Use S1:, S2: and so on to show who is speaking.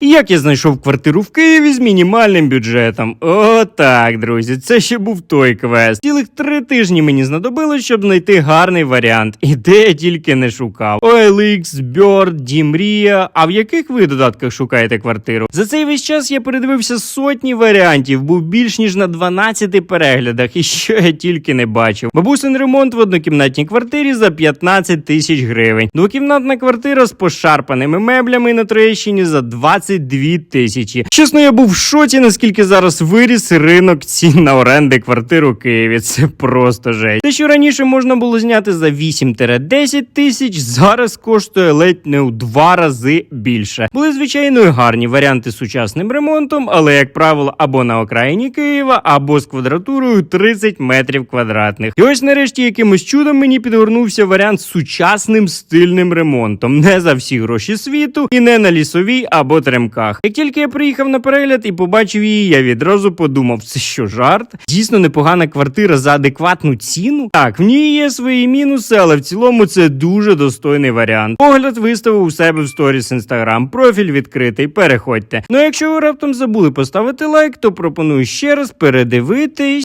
S1: Як я знайшов квартиру в Києві з мінімальним бюджетом. О, так, друзі, це ще був той квест. Цілих три тижні мені знадобилось, щоб знайти гарний варіант. І де я тільки не шукав. OLX, Bird, Дімрія. А в яких ви додатках шукаєте квартиру? За цей весь час я передивився сотні варіантів, був більш ніж на 12 переглядах, і що я тільки не бачив. Бабусин ремонт в однокімнатній квартирі за 15 тисяч гривень. Двокімнатна квартира з пошарпаними меблями на Троєщині за 22 тисячі. Чесно, я був в шоці, наскільки зараз виріс ринок цін на оренди квартир у Києві. Це просто жесть. Те, що раніше можна було зняти за 8-10 тисяч, зараз коштує ледь не у два рази більше. Були звичайно і гарні варіанти з сучасним ремонтом, але як правило, або на окраїні Києва, або з квадратурою 30 метрів квадратних. І ось нарешті якимось чудом мені підгорнувся варіант з сучасним стильним ремонтом, не за всі гроші світу і не на лісовій або тремках. Як тільки я приїхав на перегляд і побачив її, я відразу подумав, це що жарт? Дійсно непогана квартира за адекватну ціну. Так, в ній є свої мінуси, але в цілому це дуже достойний варіант. Погляд виставив у себе в сторіс інстаграм. Профіль відкритий. Переходьте. Ну а якщо ви раптом забули поставити лайк, то пропоную ще раз передивитись.